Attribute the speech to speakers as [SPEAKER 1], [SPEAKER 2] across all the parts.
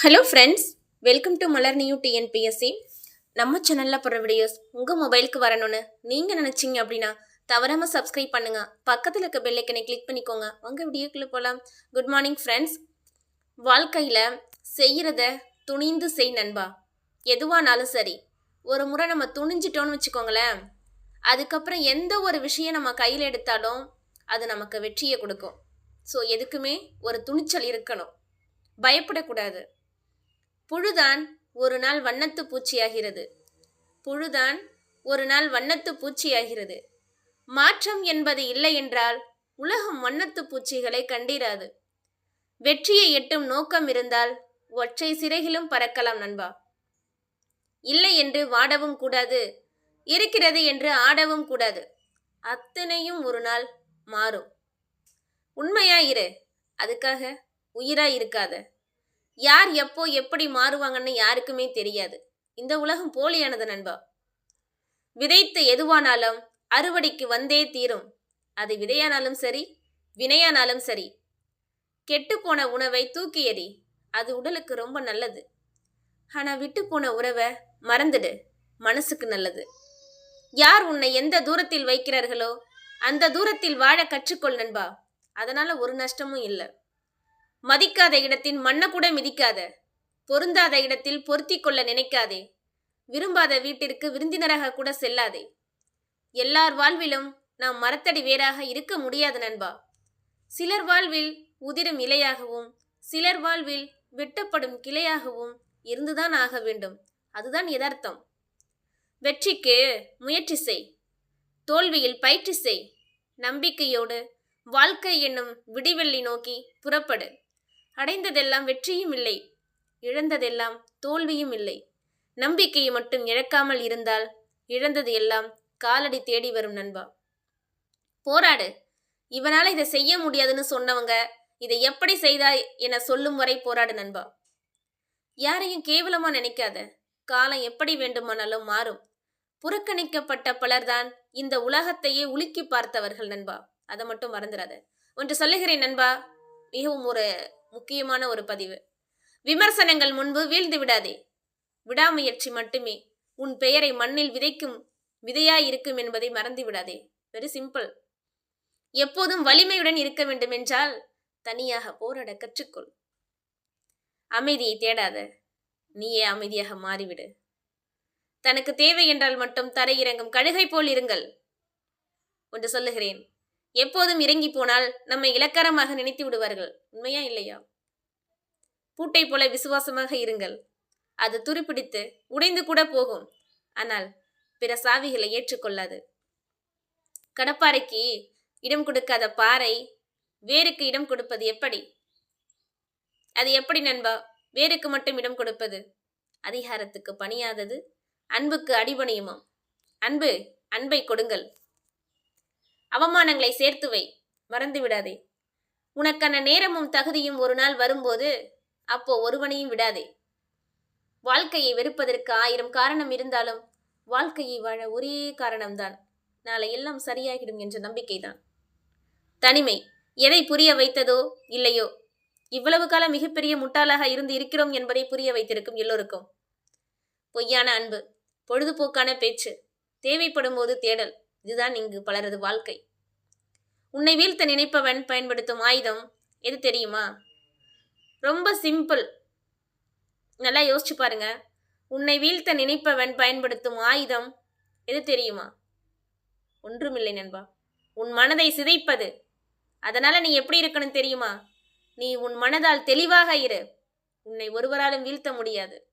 [SPEAKER 1] Hello friends welcome to Malar new TNPSC நம்ம சேனலில் போடுற வீடியோஸ் உங்கள் மொபைலுக்கு வரணும்னு நீங்கள் நினச்சிங்க அப்படின்னா தவறாமல் சப்ஸ்கிரைப் பண்ணுங்கள் பக்கத்தில் இருக்க பெல்லைக்கனை கிளிக் பண்ணிக்கோங்க. உங்கள் வீடியோக்குள்ளே போகலாம் குட் மார்னிங் ஃப்ரெண்ட்ஸ் வாழ்க்கையில் செய்கிறத துணிந்து செய் நண்பா. எதுவானாலும் சரி. ஒரு முறை நம்ம துணிஞ்சிட்டோன்னு வச்சுக்கோங்களேன். அதுக்கப்புறம் எந்த ஒரு விஷயம் நம்ம கையில் எடுத்தாலும் அது நமக்கு வெற்றியை கொடுக்கும். ஸோ எதுக்குமே ஒரு துணிச்சல் இருக்கணும். பயப்படக்கூடாது. புழுதான் ஒரு நாள் வண்ணத்து பூச்சியாகிறது. புழுதான் ஒரு நாள் வண்ணத்து பூச்சியாகிறது. மாற்றம் என்பது இல்லை என்றால் உலகம் வண்ணத்து பூச்சிகளை கண்டிராது. வெற்றியை எட்டும் நோக்கம் இருந்தால் ஒற்றை சிறையிலும் பறக்கலாம் நண்பா. இல்லை என்று வாடவும் கூடாது இருக்கிறது என்று ஆடவும் கூடாது. அத்தனையும் ஒரு நாள் மாறும். உண்மையாயிரு அதுக்காக உயிரா இருக்காத. யார் எப்போ எப்படி மாறுவாங்கன்னு யாருக்குமே தெரியாது. இந்த உலகம் போலியானது நண்பா. விதைத்து எதுவானாலும் அறுவடைக்கு வந்தே தீரும். அது விதையானாலும் சரி வினையானாலும் சரி. கெட்டுப்போன உணவை தூக்கி எறி அது உடலுக்கு ரொம்ப நல்லது. ஆனால் விட்டுப்போன உறவை மறந்துடு மனசுக்கு நல்லது. யார் உன்னை எந்த தூரத்தில் வைக்கிறார்களோ அந்த தூரத்தில் வாழ கற்றுக்கொள் நண்பா. அதனால ஒரு நஷ்டமும் இல்லை. மதிக்காத இடத்தின் மண்ணை கூட மிதிக்காத. பொருந்தாத இடத்தில் பொருத்தி கொள்ள நினைக்காதே. விரும்பாத வீட்டிற்கு விருந்தினராக கூட செல்லாதே. எல்லார் வாழ்விலும் நாம் மரத்தடி வேறாக இருக்க முடியாது நண்பா. சிலர் வாழ்வில் உதிரும் இலையாகவும் சிலர் வாழ்வில் வெட்டப்படும் கிளையாகவும் இருந்துதான் ஆக வேண்டும். அதுதான் யதார்த்தம். வெற்றிக்கு முயற்சி செய். தோல்வியில் பயிற்சி செய். நம்பிக்கையோடு வாழ்க்கை என்னும் விடிவெள்ளி நோக்கி புறப்படு. அடைந்ததெல்லாம் வெற்றியும் இல்லை. இழந்ததெல்லாம் தோல்வியும் இல்லை. நம்பிக்கையை மட்டும் இழக்காமல் இருந்தால் இழந்தது எல்லாம் காலடி தேடி வரும் நண்பா. போராடு. இவனால் இதை செய்ய முடியாதுன்னு சொன்னவங்க இதை எப்படி செய்தாய் என சொல்லும் வரை போராடு நண்பா. யாரையும் கேவலமா நினைக்காத. காலம் எப்படி வேண்டுமானாலும் மாறும். புறக்கணிக்கப்பட்ட பலர்தான் இந்த உலகத்தையே உலுக்கி பார்த்தவர்கள் நண்பா. அதை மட்டும் மறந்துடாத ஒன்று சொல்லுகிறேன் நண்பா. மிகவும் ஒரு முக்கியமான ஒரு பதிவு. விமர்சனங்கள் முன்பு வீழ்ந்து விடாதே. விடாமுயற்சி மட்டுமே. உன் பெயரை மண்ணில் விதைக்கும் விதையாய் இருக்கும் என்பதை மறந்து விடாதே. வெரி சிம்பிள் எப்போதும் வலிமையுடன் இருக்க வேண்டும் என்றால் தனியாக போராட கற்றுக்கொள். அமைதியை தேடாத. நீயே அமைதியாக மாறிவிடு. தனக்கு தேவை என்றால் மட்டும் தரையிறங்கும் கழுகை போல் இருங்கள். ஒன்று சொல்லுகிறேன். எப்போதும் இறங்கி போனால் நம்மை இலக்கரமாக நினைத்து விடுவார்கள். உண்மையா இல்லையா? பூட்டை போல விசுவாசமாக இருங்கள். அது துருப்பிடித்து உடைந்து கூட போகும். ஆனால் பிற சாவிகளை ஏற்றுக்கொள்ளாது. கடப்பாறைக்கு இடம் கொடுக்காத பாறை வேருக்கு இடம் கொடுப்பது எப்படி? அது எப்படி நண்பா? வேருக்கு மட்டும் இடம் கொடுப்பது? அதிகாரத்துக்கு பணியாதது அன்புக்கு அடிபணியுமாம். அன்பு அன்பை கொடுங்கள். அவமானங்களை சேர்த்து வை. மறந்து விடாதே. உனக்கான நேரமும் தகுதியும் ஒரு நாள் வரும்போது அப்போ ஒருவனையும் விடாதே. வாழ்க்கையை வெறுப்பதற்கு ஆயிரம் காரணம் இருந்தாலும் வாழ்க்கையை வாழ ஒரே காரணம்தான். நாளை எல்லாம் சரியாகிடும் என்ற நம்பிக்கைதான். தனிமை எதை புரிய வைத்ததோ இல்லையோ இவ்வளவு காலம் மிகப்பெரிய முட்டாளாக இருந்து இருக்கிறோம் என்பதை புரிய வைத்திருக்கும் எல்லோருக்கும். பொய்யான அன்பு பொழுதுபோக்கான பேச்சு தேவைப்படும் போது தேடல் இதுதான் இங்கு பலரது வாழ்க்கை. உன்னை வீழ்த்த நினைப்பவன் பயன்படுத்தும் ஆயுதம் எது தெரியுமா? ரொம்ப சிம்பிள் நல்லா யோசிச்சு பாருங்க. உன்னை வீழ்த்த நினைப்பவன் பயன்படுத்தும் ஆயுதம் எது தெரியுமா? ஒன்றுமில்லை நண்பா. உன் மனதை சிதைப்பது. அதனால நீ எப்படி இருக்கணும் தெரியுமா? நீ உன் மனதால் தெளிவாக இரு. உன்னை ஒருவராலும் வீழ்த்த முடியாது.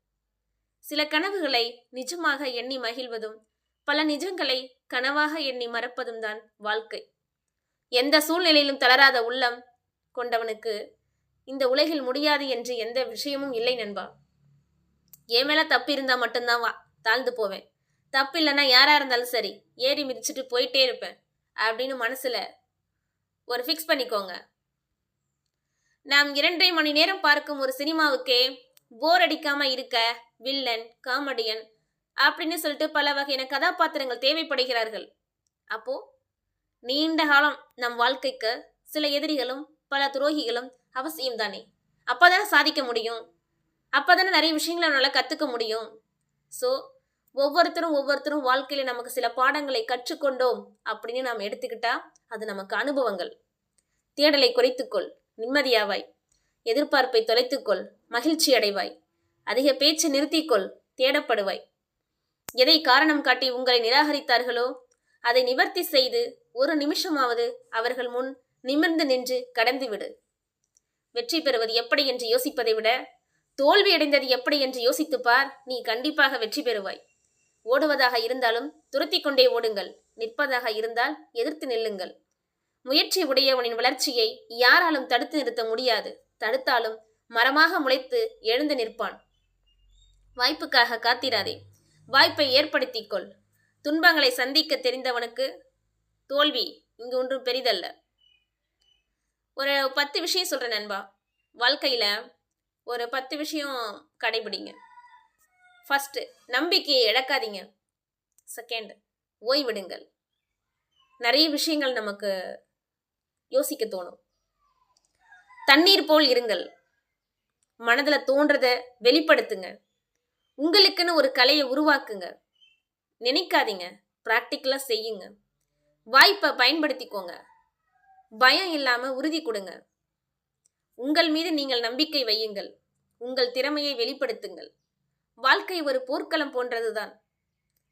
[SPEAKER 1] சில கனவுகளை நிஜமாக எண்ணி மகிழ்வதும் பல நிஜங்களை கனவாக எண்ணி மறப்பதும் தான் வாழ்க்கை. எந்த சூழ்நிலையிலும் தளராத உள்ளம் கொண்டவனுக்கு இந்த உலகில் முடியாது என்று எந்த விஷயமும் இல்லை நண்பா. என் மேலே தப்பு இருந்தா மட்டும்தான் வா தாழ்ந்து போவேன். தப்பு இல்லைன்னா யாரா இருந்தாலும் சரி ஏறி மிதிச்சுட்டு போயிட்டே இருப்பேன் அப்படின்னு மனசுல ஒரு ஃபிக்ஸ் பண்ணிக்கோங்க. நாம் இரண்டரை மணி நேரம் பார்க்கும் ஒரு சினிமாவுக்கே போர் அடிக்காம இருக்க வில்லன் காமெடியன் அப்படின்னு சொல்லிட்டு பல வகையான கதாபாத்திரங்கள் தேவைப்படுகிறார்கள். அப்போ நீண்ட காலம் நம் வாழ்க்கைக்கு சில எதிரிகளும் பல துரோகிகளும் அவசியம் தானே? அப்பதானே சாதிக்க முடியும்? அப்போ தானே நிறைய விஷயங்களை நம்மளால் கற்றுக்க முடியும்? ஸோ ஒவ்வொருத்தரும் ஒவ்வொருத்தரும் வாழ்க்கையில் நமக்கு சில பாடங்களை கற்றுக்கொண்டோம் அப்படின்னு நாம் எடுத்துக்கிட்டா அது நமக்கு அனுபவங்கள். தேடலை குறைத்துக்கொள் நிம்மதியாவாய். எதிர்பார்ப்பை தொலைத்துக்கொள் மகிழ்ச்சி அடைவாய் அதிக பேச்சு நிறுத்திக்கொள் தேடப்படுவாய். எதை காரணம் காட்டி உங்களை நிராகரித்தார்களோ அதை நிவர்த்தி செய்து ஒரு நிமிஷமாவது அவர்கள் முன் நிமிர்ந்து நின்று கடந்துவிடு. வெற்றி பெறுவது எப்படி என்று யோசிப்பதை விட தோல்வி அடைந்தது எப்படி என்று யோசித்துப் பார் நீ கண்டிப்பாக வெற்றி பெறுவாய். ஓடுவதாக இருந்தாலும் துரத்தி கொண்டே ஓடுங்கள் நிற்பதாக இருந்தால் எதிர்த்து நில்லுங்கள். முயற்சி உடையவனின் வளர்ச்சியை யாராலும் தடுத்து நிறுத்த முடியாது தடுத்தாலும் மரமாக முளைத்து எழுந்து நிற்பான். வாய்ப்புக்காக காத்திராதே. வாய்ப்பை ஏற்படுத்திக் கொள் துன்பங்களை சந்திக்க தெரிந்தவனுக்கு தோல்வி இங்கு ஒன்றும் பெரிதல்ல. ஒரு பத்து விஷயம் சொல்கிறேன் நண்பா. வாழ்க்கையில் ஒரு பத்து விஷயம் கடைபிடிங்க. ஃபஸ்ட்டு நம்பிக்கையை இழக்காதீங்க. செகண்ட் ஓய்விடுங்கள். நிறைய விஷயங்கள் நமக்கு யோசிக்க தோணும். தண்ணீர் போல் இருங்கள். மனதில் தோன்றதை வெளிப்படுத்துங்க. உங்களுக்குன்னு ஒரு கலையை உருவாக்குங்க. நினைக்காதீங்க. ப்ராக்டிக்கலாக செய்யுங்க. வாய்ப்பை பயன்படுத்திக்கோங்க. பயம் இல்லாமல் உறுதி கொடுங்க. உங்கள் மீது நீங்கள் நம்பிக்கை வையுங்கள். உங்கள் திறமையை வெளிப்படுத்துங்கள். வாழ்க்கை ஒரு போர்க்களம் போன்றதுதான்.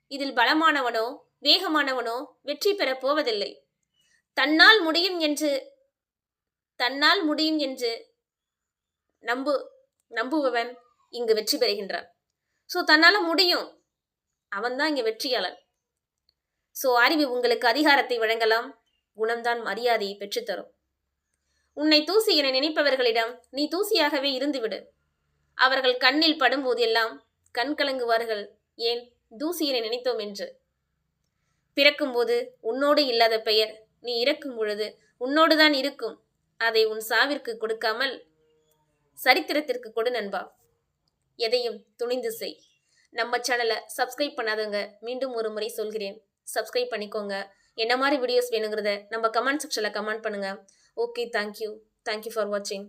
[SPEAKER 1] இதில் பலமானவனோ வேகமானவனோ வெற்றி பெறப் போவதில்லை. தன்னால் முடியும் என்று தன்னால் முடியும் என்று நம்பு நம்புபவன் இங்கு வெற்றி பெறுகின்றான். ஸோ தன்னால் முடியும். அவன்தான் இங்கே வெற்றியாளன். ஸோ அறிவு உங்களுக்கு அதிகாரத்தை வழங்கலாம். குணம்தான் மரியாதையை பெற்றுத்தரும். உன்னை தூசி என நினைப்பவர்களிடம் நீ தூசியாகவே இருந்துவிடு. அவர்கள் கண்ணில் படும்போதெல்லாம் கண் கலங்குவார்கள். ஏன்? தூசியனை நினைத்தோம் என்று. பிறக்கும்போது உன்னோடு இல்லாத பெயர் நீ இறக்கும் பொழுது உன்னோடுதான் இருக்கும். அதை உன் சாவிற்கு கொடுக்காமல் சரித்திரத்திற்கு கொடு நண்பா. எதையும் துணிந்து செய். நம்ம சேனலை சப்ஸ்கிரைப் பண்ணாதவங்க மீண்டும் ஒரு முறை சொல்கிறேன். சப்ஸ்கிரைப் பண்ணிக்கோங்க. என்ன மாதிரி வீடியோஸ் வேணுங்கிறத நம்ம கமெண்ட் செக்ஷனில் கமெண்ட் பண்ணுங்கள் ஓகே தேங்க்யூ தேங்க்யூ ஃபார் வாட்சிங்